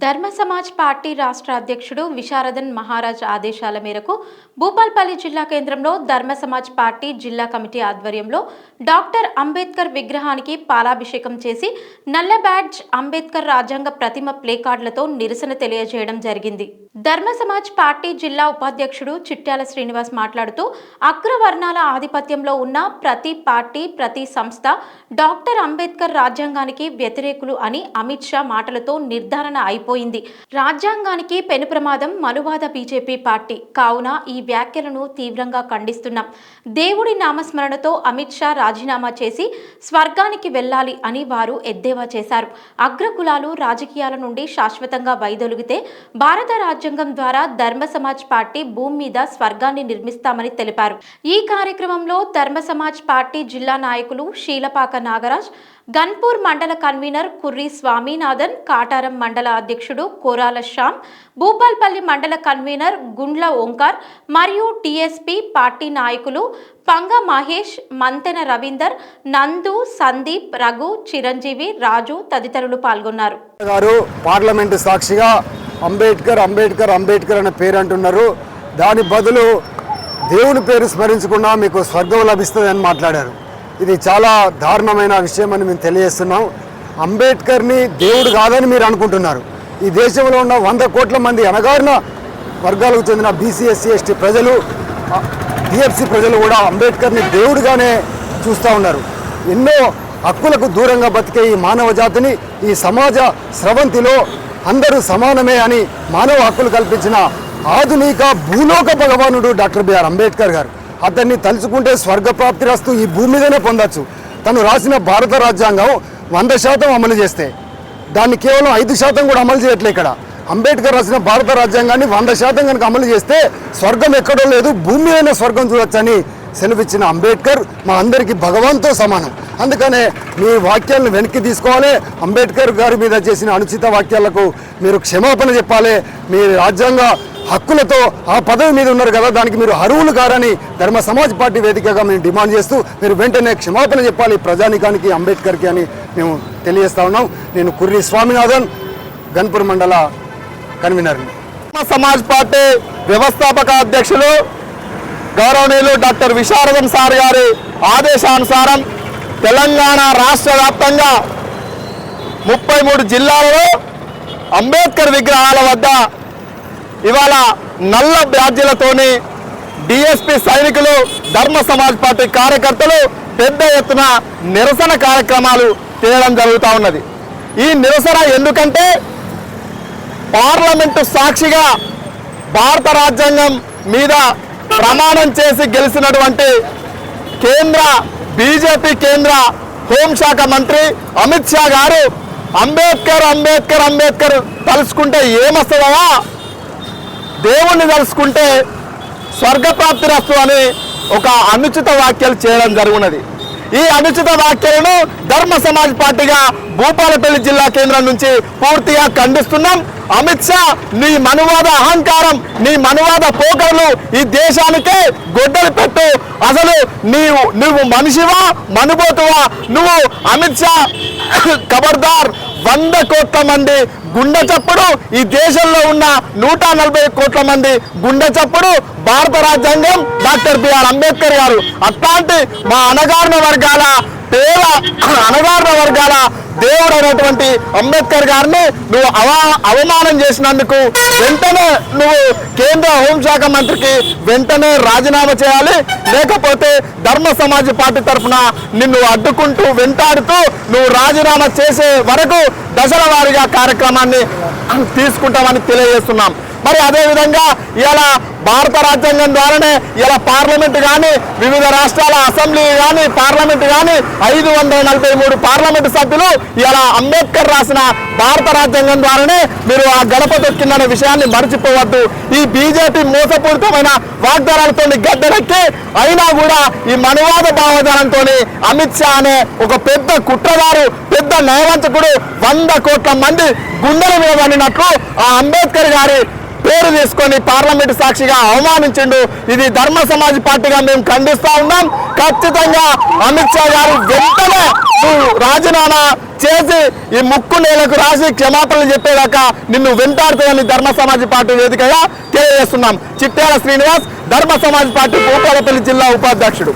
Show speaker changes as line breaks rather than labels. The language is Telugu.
ధర్మ సమాజ్ పార్టీ రాష్ట్ర అధ్యక్షుడు విశారదన్ మహారాజ్ ఆదేశాల మేరకు భూపాల్పల్లి జిల్లా కేంద్రంలో ధర్మ సమాజ్ పార్టీ జిల్లా కమిటీ ఆధ్వర్యంలో డాక్టర్ అంబేద్కర్ విగ్రహానికి పాలాభిషేకం చేసి నల్ల బ్యాడ్జ్ అంబేద్కర్ రాజ్యాంగ ప్రతిమ ప్లేకార్డులతో నిరసన తెలియజేయడం జరిగింది. ధర్మ సమాజ్ పార్టీ జిల్లా ఉపాధ్యక్షుడు చిట్యాల శ్రీనివాస్ మాట్లాడుతూ అగ్రవర్ణాల ఆధిపత్యంలో ఉన్న ప్రతి పార్టీ ప్రతి సంస్థ డాక్టర్ అంబేద్కర్ రాజ్యాంగానికి వ్యతిరేకులు అని అమిత్ షా మాటలతో నిర్ధారణ అయిపోయింది రాజ్యాంగానికి పెను ప్రమాదం మనువాద బీజేపీ పార్టీ. కావున ఈ వ్యాఖ్యలను తీవ్రంగా ఖండిస్తున్నాం. దేవుడి నామస్మరణతో అమిత్ షా రాజీనామా చేసి స్వర్గానికి వెళ్ళాలి అని వారు ఎద్దేవా చేశారు. అగ్రకులాలు రాజకీయాల నుండి శాశ్వతంగా వైదొలిగితే భారత రాజ్యాంగం ద్వారా ధర్మ సమాజ్ పార్టీ భూమి మీద స్వర్గాన్ని నిర్మిస్తామని తెలిపారు. ఈ కార్యక్రమంలో ధర్మ సమాజ్ పార్టీ జిల్లా నాయకులు శీలపాక నాగరాజ్ గన్పూర్ మండల కన్వీనర్ కుర్రి స్వామినాథన్ కాటారం మండల అధ్యక్షుడు కోరాల శ్యామ్ భూపాల్పల్లి మండల కన్వీనర్ గుండ్ల ఓంకార్ మరియు టీఎస్పీ పార్టీ నాయకులు పంగ మహేష్ మంతెన రవీందర్ నందు సందీప్ రఘు చిరంజీవి రాజు తదితరులు పాల్గొన్నారు.
గారు పార్లమెంటు సాక్షిగా అంబేద్కర్ అంబేద్కర్ అంబేద్కర్ అనే పేరు అంటున్నారు. దాని బదులు దేవుని పేరు స్మరించకుండా మీకు స్వర్గం లభిస్తుందని మాట్లాడారు. ఇది చాలా దారుణమైన విషయం అని మేము తెలియజేస్తున్నాం. అంబేద్కర్ని దేవుడు కాదని మీరు అనుకుంటున్నారు. ఈ దేశంలో ఉన్న వంద కోట్ల మంది అనగారిన వర్గాలకు చెందిన బీసీ ఎస్సీ ఎస్టీ ప్రజలు డిఎఫ్సి ప్రజలు కూడా అంబేద్కర్ని దేవుడిగానే చూస్తూ ఉన్నారు. ఎన్నో హక్కులకు దూరంగా బతికే ఈ మానవ జాతిని ఈ సమాజ స్రవంతిలో అందరూ సమానమే అని మానవ హక్కులు కల్పించిన ఆధునిక భూలోక భగవానుడు డాక్టర్ బిఆర్ అంబేద్కర్ గారు. అతన్ని తలుచుకుంటే స్వర్గప్రాప్తి రాస్తూ ఈ భూమి మీదనే పొందొచ్చు. తను రాసిన భారత రాజ్యాంగం వంద శాతం అమలు చేస్తే. దాన్ని కేవలం ఐదు శాతం కూడా అమలు చేయట్లే ఇక్కడ. అంబేద్కర్ రాసిన భారత రాజ్యాంగాన్ని వంద శాతం కనుక అమలు చేస్తే స్వర్గం ఎక్కడో లేదు భూమి అయిన స్వర్గం చూడొచ్చని సెలవిచ్చిన అంబేద్కర్ మా అందరికీ భగవాన్తో సమానం. అందుకనే మీ వాక్యాలను వెనక్కి తీసుకోవాలి. అంబేద్కర్ గారి మీద చేసిన అనుచిత వాక్యాలకు మీరు క్షమాపణ చెప్పాలి. మీ రాజ్యాంగ హక్కులతో ఆ పదవి మీద ఉన్నారు కదా దానికి మీరు అరువులు కారని ధర్మ సమాజ్ పార్టీ వేదికగా మేము డిమాండ్ చేస్తూ మీరు వెంటనే క్షమాపణ చెప్పాలి ప్రజానికానికి అంబేద్కర్కి అని మేము తెలియజేస్తా ఉన్నాం. నేను కుర్రి స్వామినాథన్ గన్పూర్ మండల కన్వీనర్ని.
ధర్మ సమాజ్ పార్టీ వ్యవస్థాపక అధ్యక్షులు గౌరవనీయులు డాక్టర్ విశారదం సార్ గారి ఆదేశానుసారం తెలంగాణ రాష్ట్ర వ్యాప్తంగా ముప్పై మూడు జిల్లాలలో అంబేద్కర్ విగ్రహాల వద్ద ఇవాళ నల్ల బ్యాడ్జీలతోనే డిఎస్పి సైనికులు ధర్మ సమాజ్ పార్టీ కార్యకర్తలు పెద్ద ఎత్తున నిరసన కార్యక్రమాలు చేయడం జరుగుతూ ఉన్నది. ఈ నిరసన ఎందుకంటే పార్లమెంటు సాక్షిగా భారత రాజ్యాంగం మీద ప్రమాణం చేసి గెలిచినటువంటి కేంద్ర బీజేపీ కేంద్ర హోంశాఖ మంత్రి అమిత్ షా గారు అంబేద్కర్ అంబేద్కర్ అంబేద్కర్ తలుచుకుంటే ఏమొస్తుందా దేవుణ్ణి తలుసుకుంటే స్వర్గప్రాప్తి రస్తు అని ఒక అనుచిత వ్యాఖ్యలు చేయడం జరుగునది ఈ అనుచిత వ్యాఖ్యలను ధర్మ సమాజ్ పార్టీగా భూపాలపల్లి జిల్లా కేంద్రం నుంచి పూర్తిగా ఖండిస్తున్నాం. అమిత్ షా నీ మనువాద అహంకారం నీ మనువాద పోకర్లు ఈ దేశానికే గొడ్డలు పెట్టు. అసలు నీవు నువ్వు మనిషివా మనుబోతువా? నువ్వు అమిత్ షా ఖబర్దార్ వంద కోట్ల మంది గుండె చప్పుడు. ఈ దేశంలో ఉన్న నూట నలభై కోట్ల మంది గుండె చప్పుడు. భారత రాజ్యాంగం డాక్టర్ బిఆర్ అంబేద్కర్ గారు. అట్లాంటి మా అణగారిన వర్గాల పేద అణగారిన వర్గాల దేవుడు అయినటువంటి అంబేద్కర్ గారిని నువ్వు అవా అవమానం చేసినందుకు వెంటనే నువ్వు కేంద్ర హోంశాఖ మంత్రికి వెంటనే రాజీనామా చేయాలి. లేకపోతే ధర్మ సమాజ్ పార్టీ తరఫున నిన్ను అడ్డుకుంటూ వెంటాడుతూ నువ్వు రాజీనామా చేసే వరకు దశల వారీగా కార్యక్రమాన్ని తీసుకుంటామని తెలియజేస్తున్నాం. మరి అదేవిధంగా ఇలా భారత రాజ్యాంగం ద్వారానే ఇలా పార్లమెంట్ కానీ వివిధ రాష్ట్రాల అసెంబ్లీ కానీ పార్లమెంట్ కానీ ఐదు వందల నలభై మూడు పార్లమెంట్ సభ్యులు ఇలా అంబేద్కర్ రాసిన భారత రాజ్యాంగం ద్వారానే మీరు ఆ గడప తొక్కిందనే విషయాన్ని మర్చిపోవద్దు. ఈ బీజేపీ మోసపూరితమైన వాగ్దానాలతో గద్దెనెక్కి అయినా కూడా ఈ మనువాద భావజాలంతో అమిత్ షా అనే ఒక పెద్ద కుట్రదారు పెద్ద నయవంచకుడు వంద కోట్ల మంది గుండెల మీద ఆ అంబేద్కర్ గారి పేరు తీసుకొని పార్లమెంట్ సాక్షిగా అవమానించిండు. ఇది ధర్మ సమాజ్ పార్టీగా మేము ఖండిస్తా ఉన్నాం. ఖచ్చితంగా అమిత్ షా గారు వెంటనే రాజీనామా చేసి ఈ ముక్కు నేలకు రాసి క్షమాపణలు చెప్పేదాకా నిన్ను వెంటాడుతుందని ధర్మ సమాజ్ పార్టీ వేదికగా తెలియజేస్తున్నాం. చిట్యాల శ్రీనివాస్ ధర్మ సమాజ్ పార్టీ భూపాలపల్లి జిల్లా ఉపాధ్యక్షుడు.